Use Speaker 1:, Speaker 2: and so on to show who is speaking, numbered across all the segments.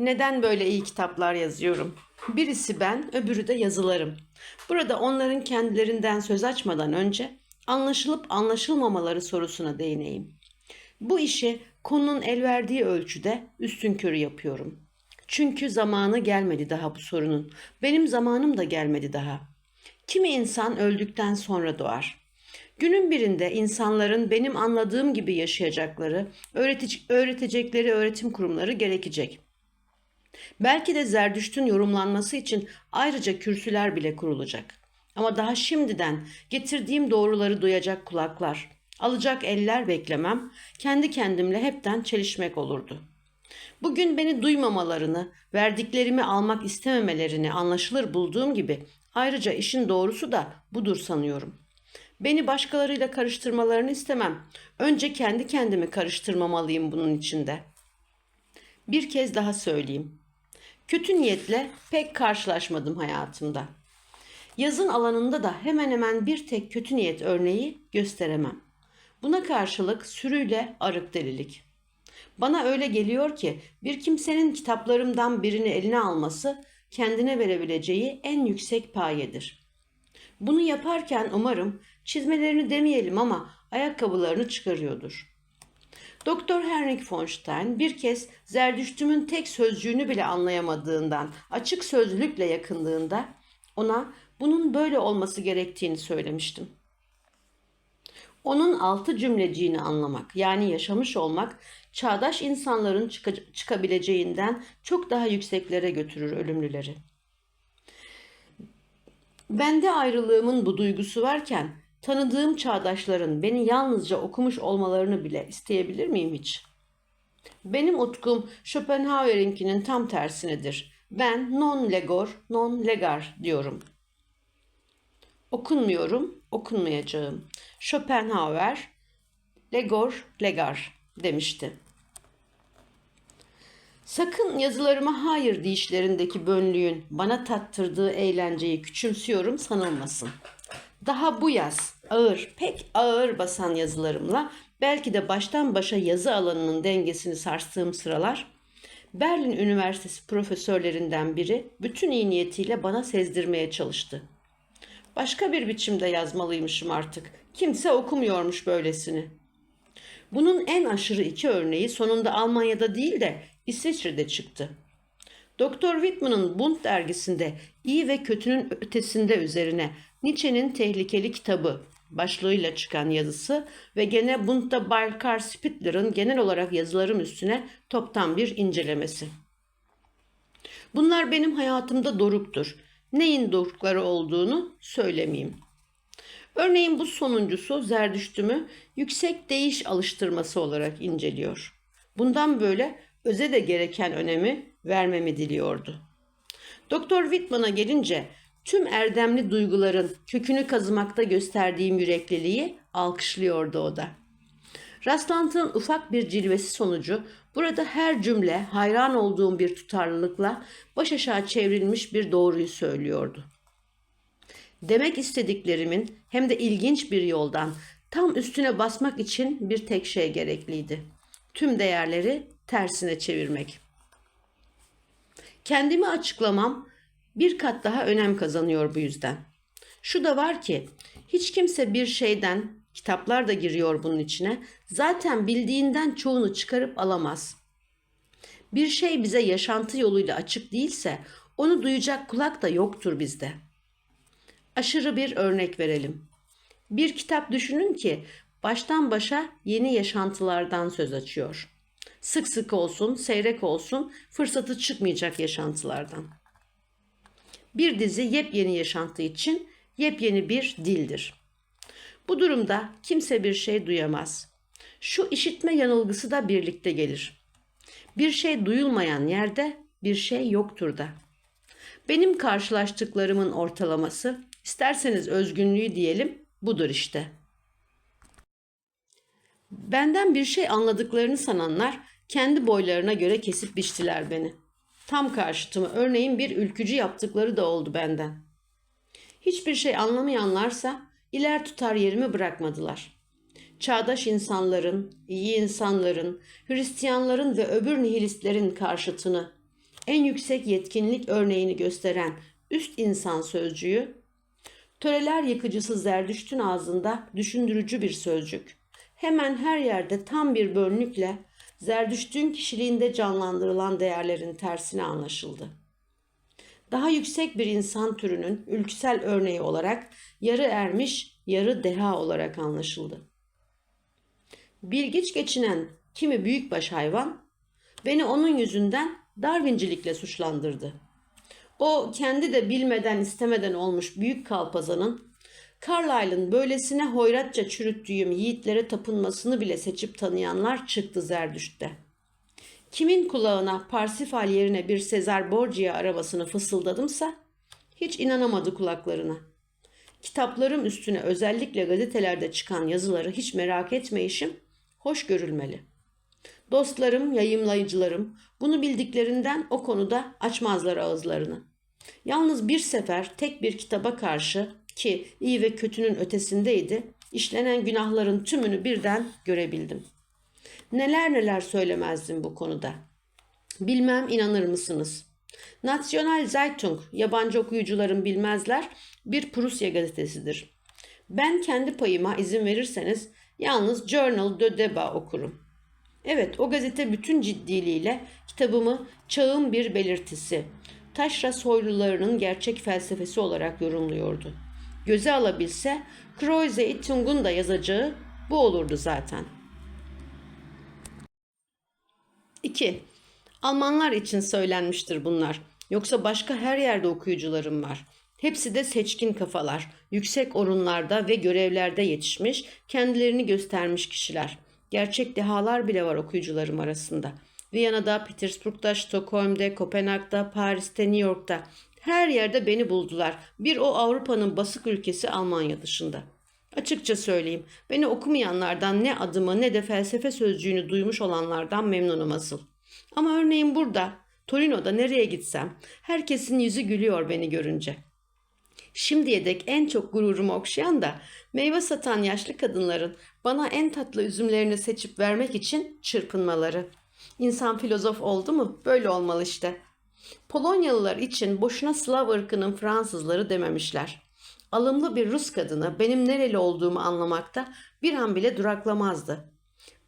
Speaker 1: Neden böyle iyi kitaplar yazıyorum? Birisi ben, öbürü de yazılarım. Burada onların kendilerinden söz açmadan önce anlaşılıp anlaşılmamaları sorusuna değineyim. Bu işi konunun el verdiği ölçüde üstünkörü yapıyorum. Çünkü zamanı gelmedi daha bu sorunun. Benim zamanım da gelmedi daha. Kimi insan öldükten sonra doğar. Günün birinde insanların benim anladığım gibi yaşayacakları, öğretecekleri öğretim kurumları gerekecek. Belki de Zerdüşt'ün yorumlanması için ayrıca kürsüler bile kurulacak. Ama daha şimdiden getirdiğim doğruları duyacak kulaklar, alacak eller beklemem, kendi kendimle hepten çelişmek olurdu. Bugün beni duymamalarını, verdiklerimi almak istememelerini anlaşılır bulduğum gibi ayrıca işin doğrusu da budur sanıyorum. Beni başkalarıyla karıştırmalarını istemem. Önce kendi kendimi karıştırmamalıyım bunun içinde. Bir kez daha söyleyeyim. Kötü niyetle pek karşılaşmadım hayatımda. Yazın alanında da hemen hemen bir tek kötü niyet örneği gösteremem. Buna karşılık sürüyle arık delilik. Bana öyle geliyor ki bir kimsenin kitaplarımdan birini eline alması kendine verebileceği en yüksek payedir. Bunu yaparken umarım çizmelerini demeyelim ama ayakkabılarını çıkarıyordur. Doktor Henrik von Stein bir kez Zerdüştüm'ün tek sözcüğünü bile anlayamadığından, açık sözlülükle yakındığında ona bunun böyle olması gerektiğini söylemiştim. Onun altı cümleciğini anlamak, yani yaşamış olmak, çağdaş insanların çıka- çıkabileceğinden çok daha yükseklere götürür ölümlüleri. Bende ayrılığımın bu duygusu varken tanıdığım çağdaşların beni yalnızca okumuş olmalarını bile isteyebilir miyim hiç? Benim utkum Schopenhauer'inkinin tam tersinedir. Ben non legor, non legar diyorum. Okunmuyorum, okunmayacağım. Schopenhauer, legor, legar demişti. Sakın yazılarıma hayır deyişlerindeki bönlüğün bana tattırdığı eğlenceyi küçümsüyorum sanılmasın. Daha bu yaz ağır, pek ağır basan yazılarımla belki de baştan başa yazı alanının dengesini sarstığım sıralar Berlin Üniversitesi profesörlerinden biri bütün iyi niyetiyle bana sezdirmeye çalıştı. Başka bir biçimde yazmalıymışım artık. Kimse okumuyormuş böylesini. Bunun en aşırı iki örneği sonunda Almanya'da değil de İsviçre'de çıktı. Doktor Whitman'ın Bund dergisinde iyi ve kötünün ötesinde üzerine Nietzsche'nin tehlikeli kitabı başlığıyla çıkan yazısı ve gene Bund'da Balkar Spittler'ın genel olarak yazılarım üstüne toptan bir incelemesi. Bunlar benim hayatımda doruktur. Neyin dorukları olduğunu söylemeyeyim. Örneğin bu sonuncusu Zerdüştümü yüksek değiş alıştırması olarak inceliyor. Bundan böyle öze de gereken önemi vermemi diliyordu. Doktor Whitman'a gelince tüm erdemli duyguların kökünü kazımakta gösterdiğim yürekliliği alkışlıyordu o da. Rastlantının ufak bir cilvesi sonucu burada her cümle hayran olduğum bir tutarlılıkla baş aşağı çevrilmiş bir doğruyu söylüyordu. Demek istediklerimin hem de ilginç bir yoldan tam üstüne basmak için bir tek şey gerekliydi. Tüm değerleri tersine çevirmek. Kendimi açıklamam bir kat daha önem kazanıyor bu yüzden. Şu da var ki hiç kimse bir şeyden kitaplar da giriyor bunun içine zaten bildiğinden çoğunu çıkarıp alamaz. Bir şey bize yaşantı yoluyla açık değilse onu duyacak kulak da yoktur bizde. Aşırı bir örnek verelim. Bir kitap düşünün ki baştan başa yeni yaşantılardan söz açıyor. Sık sık olsun, seyrek olsun, fırsatı çıkmayacak yaşantılardan. Bir dizi yepyeni yaşantı için yepyeni bir dildir. Bu durumda kimse bir şey duyamaz. Şu işitme yanılgısı da birlikte gelir. Bir şey duyulmayan yerde bir şey yoktur da. Benim karşılaştıklarımın ortalaması, isterseniz özgünlüğü diyelim, budur işte. Benden bir şey anladıklarını sananlar kendi boylarına göre kesip biçtiler beni. Tam karşıtımı örneğin bir ülkücü yaptıkları da oldu benden. Hiçbir şey anlamayanlarsa iler tutar yerimi bırakmadılar. Çağdaş insanların, iyi insanların, Hristiyanların ve öbür nihilistlerin karşıtını, en yüksek yetkinlik örneğini gösteren üst insan sözcüğü, töreler yıkıcısı Zerdüşt'ün ağzında düşündürücü bir sözcük. Hemen her yerde tam bir bölünükle Zerdüşt'ün kişiliğinde canlandırılan değerlerin tersine anlaşıldı. Daha yüksek bir insan türünün ülküsel örneği olarak yarı ermiş, yarı deha olarak anlaşıldı. Bilgiç geçinen kimi büyükbaş hayvan beni onun yüzünden Darwincilikle suçlandırdı. O kendi de bilmeden istemeden olmuş büyük kalpazanın Carlyle'ın böylesine hoyratça çürüttüğüm yiğitlere tapınmasını bile seçip tanıyanlar çıktı Zerdüşt'te. Kimin kulağına Parsifal yerine bir Sezar Borgia arabasını fısıldadımsa hiç inanamadı kulaklarına. Kitaplarım üstüne özellikle gazetelerde çıkan yazıları hiç merak etmeyişim hoş görülmeli. Dostlarım, yayımlayıcılarım bunu bildiklerinden o konuda açmazlar ağızlarını. Yalnız bir sefer tek bir kitaba karşı ki iyi ve kötünün ötesindeydi, işlenen günahların tümünü birden görebildim. Neler neler söylemezdim bu konuda. Bilmem inanır mısınız? National Zeitung, yabancı okuyucuların bilmezler, bir Prusya gazetesidir. Ben kendi payıma izin verirseniz yalnız Journal de Debat okurum. Evet, o gazete bütün ciddiliğiyle kitabımı çağın bir belirtisi, taşra soylularının gerçek felsefesi olarak yorumluyordu. Göze alabilse Kroise Itung'un da yazacağı bu olurdu zaten. 2. Almanlar için söylenmiştir bunlar. Yoksa başka her yerde okuyucularım var. Hepsi de seçkin kafalar, yüksek orunlarda ve görevlerde yetişmiş, kendilerini göstermiş kişiler. Gerçek dehalar bile var okuyucularım arasında. Viyana'da, Petersburg'da, Stockholm'de, Kopenhag'da, Paris'te, New York'ta. Her yerde beni buldular. Bir o Avrupa'nın basık ülkesi Almanya dışında. Açıkça söyleyeyim, beni okumayanlardan ne adımı ne de felsefe sözcüğünü duymuş olanlardan memnunum asıl. Ama örneğin burada, Torino'da nereye gitsem, herkesin yüzü gülüyor beni görünce. Şimdiye dek en çok gururumu okşayan da meyve satan yaşlı kadınların bana en tatlı üzümlerini seçip vermek için çırpınmaları. İnsan filozof oldu mu böyle olmalı işte. Polonyalılar için boşuna Slav ırkının Fransızları dememişler. Alımlı bir Rus kadını benim nereli olduğumu anlamakta bir an bile duraklamazdı.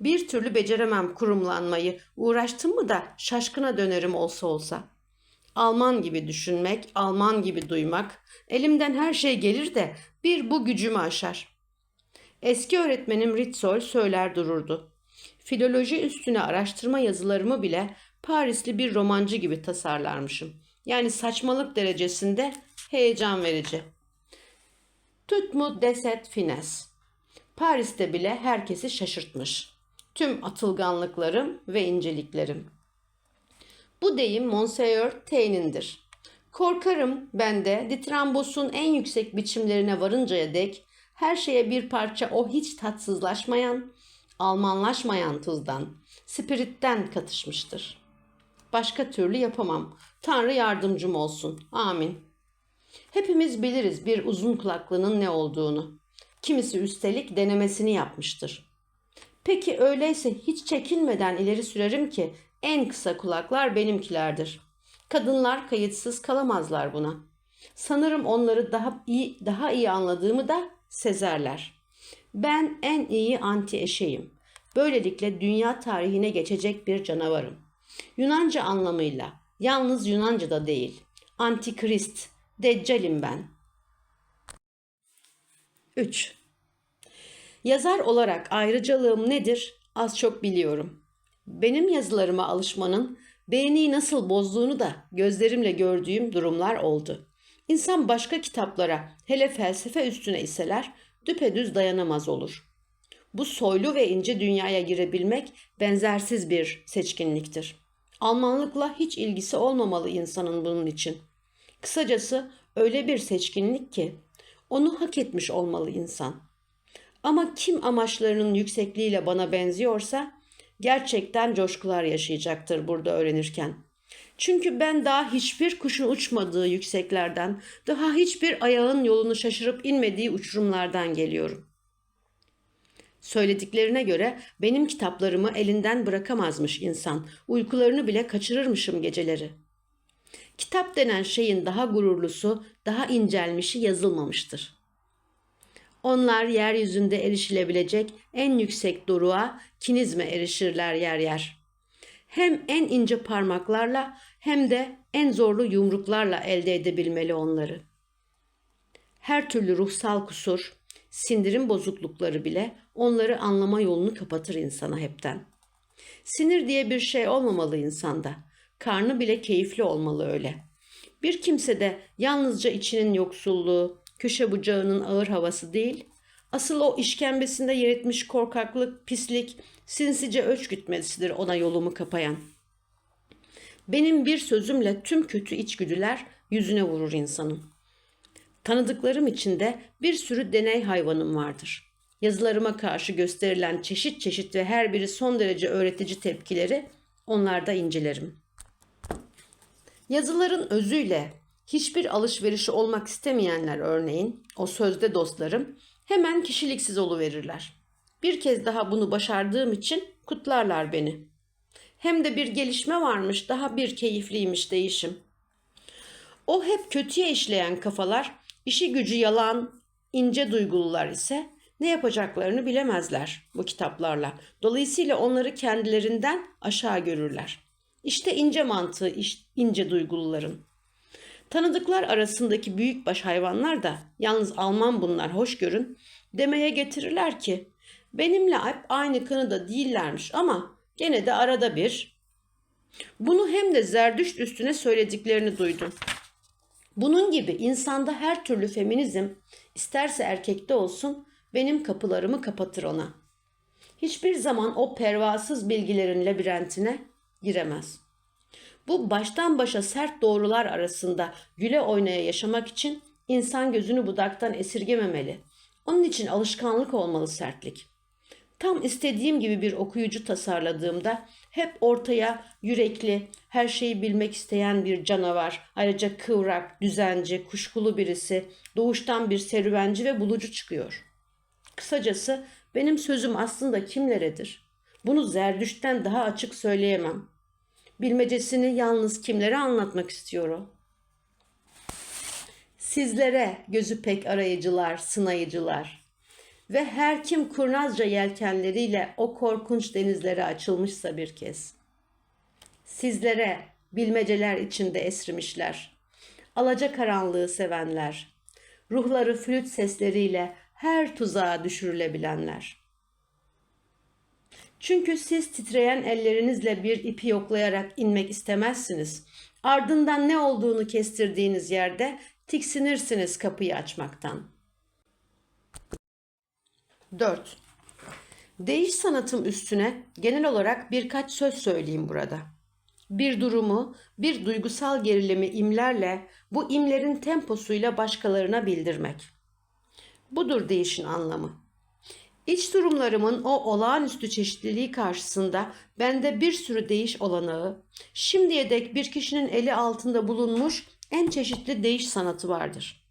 Speaker 1: Bir türlü beceremem kurumlanmayı, uğraştım mı da şaşkına dönerim olsa olsa. Alman gibi düşünmek, Alman gibi duymak, elimden her şey gelir de bir bu gücümü aşar. Eski öğretmenim Ritzol söyler dururdu. Filoloji üstüne araştırma yazılarımı bile Parisli bir romancı gibi tasarlarmışım. Yani saçmalık derecesinde heyecan verici. Tut mu deset fines. Paris'te bile herkesi şaşırtmış. Tüm atılganlıklarım ve inceliklerim. Bu deyim Monseigneur Taine'indir. Korkarım ben de Ditrambos'un en yüksek biçimlerine varıncaya dek her şeye bir parça o hiç tatsızlaşmayan, Almanlaşmayan tuzdan, spiritten katışmıştır. Başka türlü yapamam. Tanrı yardımcım olsun. Amin. Hepimiz biliriz bir uzun kulaklının ne olduğunu. Kimisi üstelik denemesini yapmıştır. Peki öyleyse hiç çekinmeden ileri sürerim ki en kısa kulaklar benimkilerdir. Kadınlar kayıtsız kalamazlar buna. Sanırım onları daha iyi daha iyi anladığımı da sezerler. Ben en iyi anti eşeğim. Böylelikle dünya tarihine geçecek bir canavarım. Yunanca anlamıyla, yalnız Yunanca da değil. Antikrist, Deccalim ben. 3. Yazar olarak ayrıcalığım nedir? Az çok biliyorum. Benim yazılarıma alışmanın beğeniyi nasıl bozduğunu da gözlerimle gördüğüm durumlar oldu. İnsan başka kitaplara, hele felsefe üstüne iseler düpedüz dayanamaz olur. Bu soylu ve ince dünyaya girebilmek benzersiz bir seçkinliktir. Almanlıkla hiç ilgisi olmamalı insanın bunun için. Kısacası öyle bir seçkinlik ki onu hak etmiş olmalı insan. Ama kim amaçlarının yüksekliğiyle bana benziyorsa gerçekten coşkular yaşayacaktır burada öğrenirken. Çünkü ben daha hiçbir kuşun uçmadığı yükseklerden, daha hiçbir ayağın yolunu şaşırıp inmediği uçurumlardan geliyorum. Söylediklerine göre benim kitaplarımı elinden bırakamazmış insan. Uykularını bile kaçırırmışım geceleri. Kitap denen şeyin daha gururlusu, daha incelmişi yazılmamıştır. Onlar yeryüzünde erişilebilecek en yüksek doruğa, kinizme erişirler yer yer. Hem en ince parmaklarla hem de en zorlu yumruklarla elde edebilmeli onları. Her türlü ruhsal kusur, sindirim bozuklukları bile onları anlama yolunu kapatır insana hepten. Sinir diye bir şey olmamalı insanda. Karnı bile keyifli olmalı öyle. Bir kimse de yalnızca içinin yoksulluğu, köşe bucağının ağır havası değil, asıl o işkembesinde yer etmiş korkaklık, pislik, sinsice öç gütmesidir ona yolumu kapayan. Benim bir sözümle tüm kötü içgüdüler yüzüne vurur insanın. Tanıdıklarım içinde bir sürü deney hayvanım vardır. Yazılarıma karşı gösterilen çeşit çeşit ve her biri son derece öğretici tepkileri onlarda incelerim. Yazıların özüyle hiçbir alışverişi olmak istemeyenler örneğin, o sözde dostlarım hemen kişiliksiz verirler. Bir kez daha bunu başardığım için kutlarlar beni. Hem de bir gelişme varmış, daha bir keyifliymiş değişim. O hep kötüye işleyen kafalar, işi gücü yalan, ince duygulular ise ne yapacaklarını bilemezler bu kitaplarla. Dolayısıyla onları kendilerinden aşağı görürler. İşte ince mantığı ince duyguluların. Tanıdıklar arasındaki büyükbaş hayvanlar da yalnız Alman bunlar hoş görün demeye getirirler ki benimle aynı kanıda değillermiş ama gene de arada bir. Bunu hem de zerdüşt üstüne söylediklerini duydum. Bunun gibi insanda her türlü feminizm isterse erkekte olsun benim kapılarımı kapatır ona. Hiçbir zaman o pervasız bilgilerin labirentine giremez. Bu baştan başa sert doğrular arasında güle oynaya yaşamak için insan gözünü budaktan esirgememeli. Onun için alışkanlık olmalı sertlik. Tam istediğim gibi bir okuyucu tasarladığımda hep ortaya yürekli, her şeyi bilmek isteyen bir canavar, ayrıca kıvrak, düzenci, kuşkulu birisi, doğuştan bir serüvenci ve bulucu çıkıyor. Kısacası benim sözüm aslında kimleredir? Bunu Zerdüşt'ten daha açık söyleyemem. Bilmecesini yalnız kimlere anlatmak istiyor o? Sizlere gözü pek arayıcılar, sınayıcılar ve her kim kurnazca yelkenleriyle o korkunç denizlere açılmışsa bir kez. Sizlere bilmeceler içinde esrimişler. Alaca karanlığı sevenler. Ruhları flüt sesleriyle her tuzağa düşürülebilenler. Çünkü siz titreyen ellerinizle bir ipi yoklayarak inmek istemezsiniz. Ardından ne olduğunu kestirdiğiniz yerde tiksinirsiniz kapıyı açmaktan. 4. Değiş sanatım üstüne genel olarak birkaç söz söyleyeyim burada. Bir durumu, bir duygusal gerilimi imlerle, bu imlerin temposuyla başkalarına bildirmek. Budur değişin anlamı. İç durumlarımın o olağanüstü çeşitliliği karşısında bende bir sürü değiş olanağı, şimdiye dek bir kişinin eli altında bulunmuş en çeşitli değiş sanatı vardır.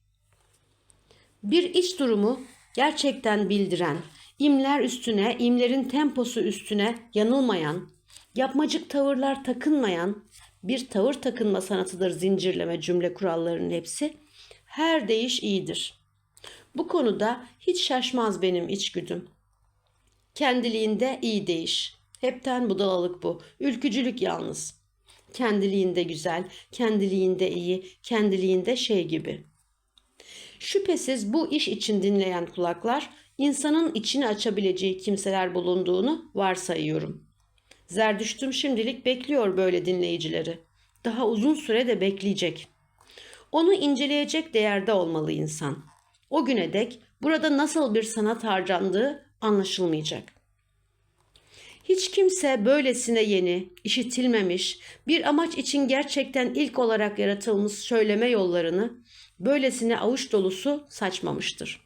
Speaker 1: Bir iç durumu gerçekten bildiren, imler üstüne, imlerin temposu üstüne yanılmayan, yapmacık tavırlar takınmayan bir tavır takınma sanatıdır zincirleme cümle kurallarının hepsi. Her değiş iyidir.'' Bu konuda hiç şaşmaz benim içgüdüm. Kendiliğinde iyi değiş. Hepten budalalık bu. Ülkücülük yalnız. Kendiliğinde güzel, kendiliğinde iyi, kendiliğinde şey gibi. Şüphesiz bu iş için dinleyen kulaklar insanın içini açabileceği kimseler bulunduğunu varsayıyorum. Zerdüştüm şimdilik bekliyor böyle dinleyicileri. Daha uzun süre de bekleyecek. Onu inceleyecek değerde olmalı insan.'' O güne dek burada nasıl bir sanat harcandığı anlaşılmayacak. Hiç kimse böylesine yeni, işitilmemiş, bir amaç için gerçekten ilk olarak yaratılmış söyleme yollarını böylesine avuç dolusu saçmamıştır.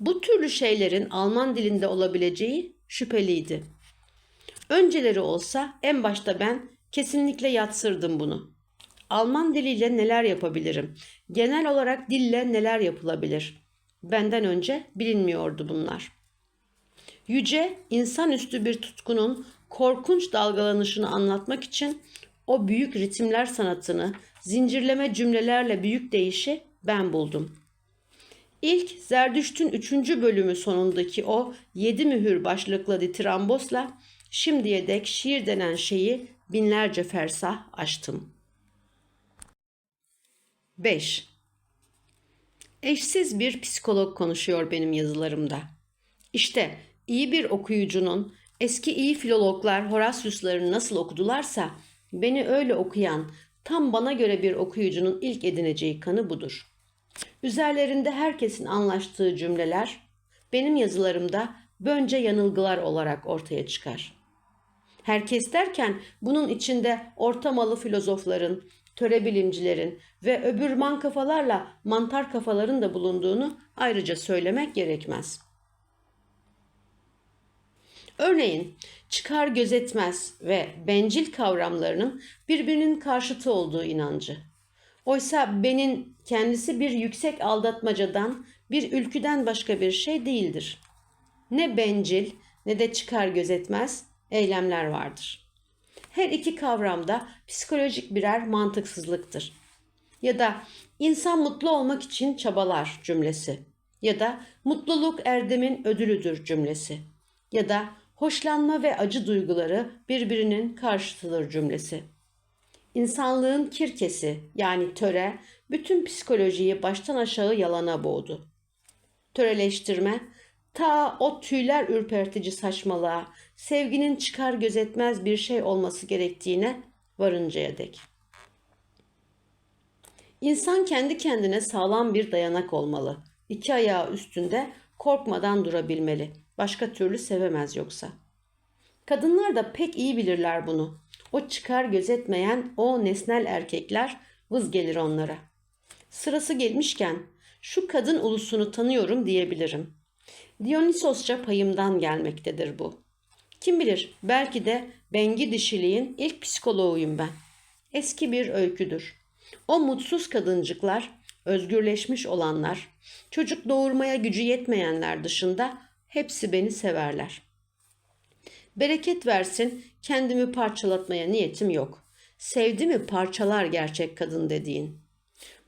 Speaker 1: Bu türlü şeylerin Alman dilinde olabileceği şüpheliydi. Önceleri olsa en başta ben kesinlikle yatsırdım bunu. Alman diliyle neler yapabilirim? Genel olarak dille neler yapılabilir? Benden önce bilinmiyordu bunlar. Yüce, insanüstü bir tutkunun korkunç dalgalanışını anlatmak için O büyük ritimler sanatını zincirleme cümlelerle büyük değişi ben buldum. İlk Zerdüşt'ün üçüncü bölümü sonundaki o yedi mühür başlıklı ditirambosla şimdiye dek şiir denen şeyi binlerce fersah aştım. 5. Eşsiz bir psikolog konuşuyor benim yazılarımda. İşte iyi bir okuyucunun eski iyi filologlar Horatius'ları nasıl okudularsa beni öyle okuyan tam bana göre bir okuyucunun ilk edineceği kanı budur. Üzerlerinde herkesin anlaştığı cümleler benim yazılarımda bönce yanılgılar olarak ortaya çıkar. Herkes derken bunun içinde ortamalı filozofların, töre bilimcilerin ve öbür man kafalarla mantar kafaların da bulunduğunu ayrıca söylemek gerekmez. Örneğin çıkar gözetmez ve bencil kavramlarının birbirinin karşıtı olduğu inancı. Oysa benin kendisi bir yüksek aldatmacadan, bir ülküden başka bir şey değildir. Ne bencil ne de çıkar gözetmez eylemler vardır. Her iki kavramda psikolojik birer mantıksızlıktır. Ya da insan mutlu olmak için çabalar cümlesi. Ya da mutluluk erdemin ödülüdür cümlesi. Ya da hoşlanma ve acı duyguları birbirinin karşıtıdır cümlesi. İnsanlığın kirkesi yani töre bütün psikolojiyi baştan aşağı yalana boğdu. Töreleştirme ta o tüyler ürpertici saçmalığa, sevginin çıkar gözetmez bir şey olması gerektiğine varıncaya dek. İnsan kendi kendine sağlam bir dayanak olmalı. İki ayağı üstünde korkmadan durabilmeli. Başka türlü sevemez yoksa. Kadınlar da pek iyi bilirler bunu. O çıkar gözetmeyen o nesnel erkekler vız gelir onlara. Sırası gelmişken şu kadın ulusunu tanıyorum diyebilirim. Dionysosça payımdan gelmektedir bu. Kim bilir belki de bengi dişiliğin ilk psikoloğuyum ben. Eski bir öyküdür. O mutsuz kadıncıklar, özgürleşmiş olanlar, çocuk doğurmaya gücü yetmeyenler dışında hepsi beni severler. Bereket versin kendimi parçalatmaya niyetim yok. Sevdi mi parçalar gerçek kadın dediğin.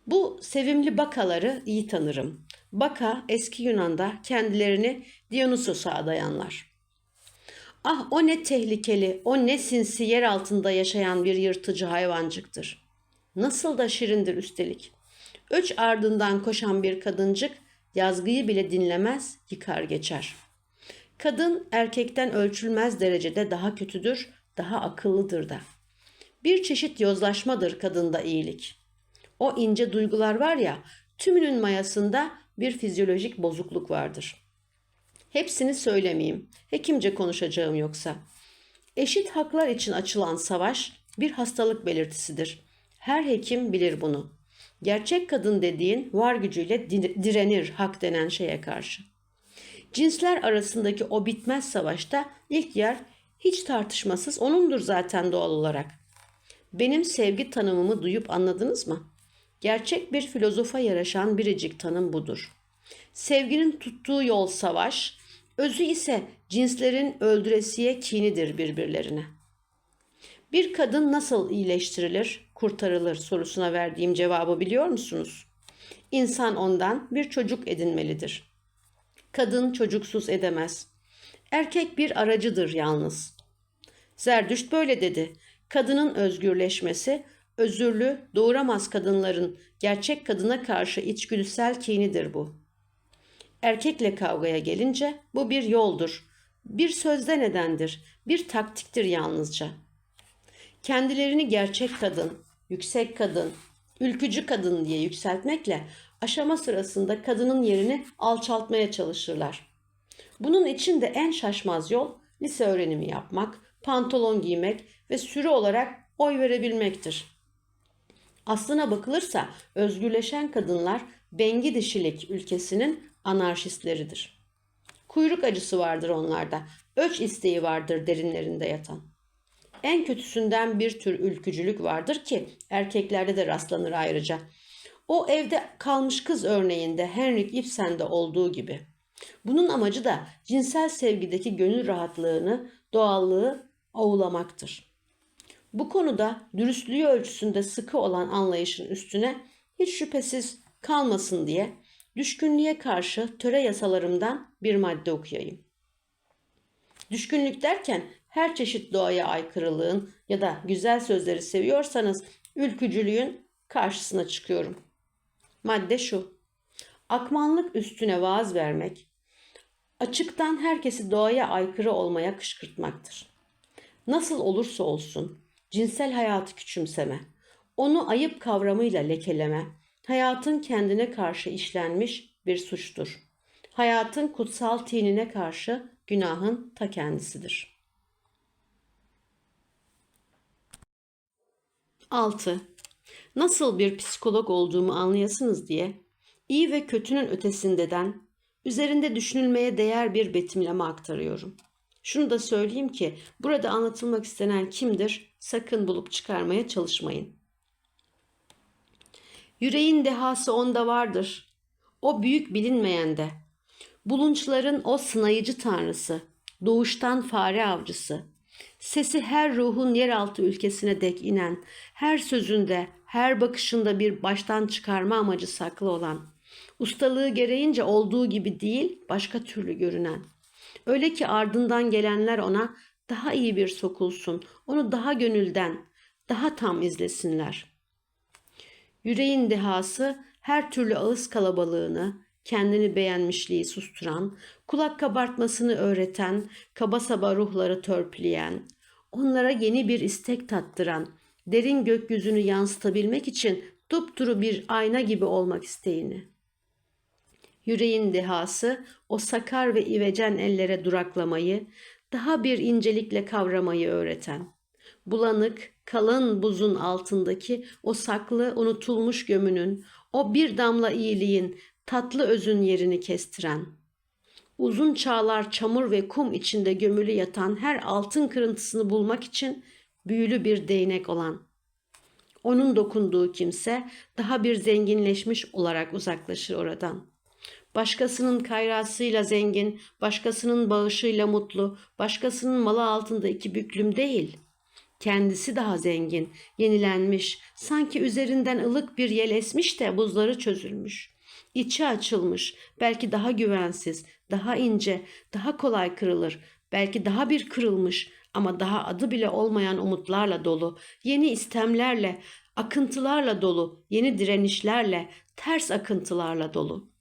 Speaker 1: Bu sevimli bakaları iyi tanırım. Baka eski Yunan'da kendilerini Dionysos'a adayanlar. Ah o ne tehlikeli, o ne sinsi yer altında yaşayan bir yırtıcı hayvancıktır. Nasıl da şirindir üstelik. Öç ardından koşan bir kadıncık yazgıyı bile dinlemez, yıkar geçer. Kadın erkekten ölçülmez derecede daha kötüdür, daha akıllıdır da. Bir çeşit yozlaşmadır kadında iyilik. O ince duygular var ya, tümünün mayasında bir fizyolojik bozukluk vardır. Hepsini söylemeyeyim. Hekimce konuşacağım yoksa. Eşit haklar için açılan savaş bir hastalık belirtisidir. Her hekim bilir bunu. Gerçek kadın dediğin var gücüyle direnir hak denen şeye karşı. Cinsler arasındaki o bitmez savaşta ilk yer hiç tartışmasız onundur zaten doğal olarak. Benim sevgi tanımımı duyup anladınız mı? Gerçek bir filozofa yaraşan biricik tanım budur. Sevginin tuttuğu yol savaş, özü ise cinslerin öldüresiye kinidir birbirlerine. Bir kadın nasıl iyileştirilir, kurtarılır sorusuna verdiğim cevabı biliyor musunuz? İnsan ondan bir çocuk edinmelidir. Kadın çocuksuz edemez. Erkek bir aracıdır yalnız. Zerdüşt böyle dedi. Kadının özgürleşmesi özürlü, doğuramaz kadınların gerçek kadına karşı içgüdüsel kinidir bu. Erkekle kavgaya gelince bu bir yoldur. Bir sözde nedendir, bir taktiktir yalnızca. Kendilerini gerçek kadın, yüksek kadın, ülkücü kadın diye yükseltmekle aşama sırasında kadının yerini alçaltmaya çalışırlar. Bunun için de en şaşmaz yol lise öğrenimi yapmak, pantolon giymek ve sürü olarak oy verebilmektir. Aslına bakılırsa özgürleşen kadınlar bengi dişilik ülkesinin anarşistleridir. Kuyruk acısı vardır onlarda, öç isteği vardır derinlerinde yatan. En kötüsünden bir tür ülkücülük vardır ki erkeklerde de rastlanır ayrıca. O evde kalmış kız örneğinde Henrik Ibsen'de olduğu gibi. Bunun amacı da cinsel sevgideki gönül rahatlığını, doğallığı ovulamaktır. Bu konuda dürüstlüğü ölçüsünde sıkı olan anlayışın üstüne hiç şüphesiz kalmasın diye düşkünlüğe karşı töre yasalarımdan bir madde okuyayım. Düşkünlük derken her çeşit doğaya aykırılığın ya da güzel sözleri seviyorsanız ülkücülüğün karşısına çıkıyorum. Madde şu. Akmanlık üstüne vaaz vermek, açıktan herkesi doğaya aykırı olmaya kışkırtmaktır. Nasıl olursa olsun cinsel hayatı küçümseme, onu ayıp kavramıyla lekeleme, hayatın kendine karşı işlenmiş bir suçtur. Hayatın kutsal tinine karşı günahın ta kendisidir. 6. Nasıl bir psikolog olduğumu anlayasınız diye iyi ve kötünün ötesindeden üzerinde düşünülmeye değer bir betimleme aktarıyorum. Şunu da söyleyeyim ki burada anlatılmak istenen kimdir sakın bulup çıkarmaya çalışmayın. Yüreğin dehası onda vardır. O büyük bilinmeyende. Bulunçların o sınayıcı tanrısı, doğuştan fare avcısı. Sesi her ruhun yeraltı ülkesine dek inen, her sözünde, her bakışında bir baştan çıkarma amacı saklı olan, ustalığı gereğince olduğu gibi değil, başka türlü görünen. Öyle ki ardından gelenler ona daha iyi bir sokulsun, onu daha gönülden, daha tam izlesinler. Yüreğin dehası her türlü ağız kalabalığını, kendini beğenmişliği susturan, kulak kabartmasını öğreten, kaba saba ruhları törpüleyen, onlara yeni bir istek tattıran, derin gökyüzünü yansıtabilmek için dupduru bir ayna gibi olmak isteğini. Yüreğin dehası o sakar ve ivecen ellere duraklamayı, daha bir incelikle kavramayı öğreten. Bulanık, kalın buzun altındaki o saklı, unutulmuş gömünün, o bir damla iyiliğin, tatlı özün yerini kestiren. Uzun çağlar çamur ve kum içinde gömülü yatan her altın kırıntısını bulmak için büyülü bir değnek olan. Onun dokunduğu kimse daha bir zenginleşmiş olarak uzaklaşır oradan.'' Başkasının kayrasıyla zengin, başkasının bağışıyla mutlu, başkasının malı altında iki büklüm değil. Kendisi daha zengin, yenilenmiş, sanki üzerinden ılık bir yel esmiş de buzları çözülmüş. İçi açılmış, belki daha güvensiz, daha ince, daha kolay kırılır, belki daha bir kırılmış ama daha adı bile olmayan umutlarla dolu, yeni istemlerle, akıntılarla dolu, yeni direnişlerle, ters akıntılarla dolu.''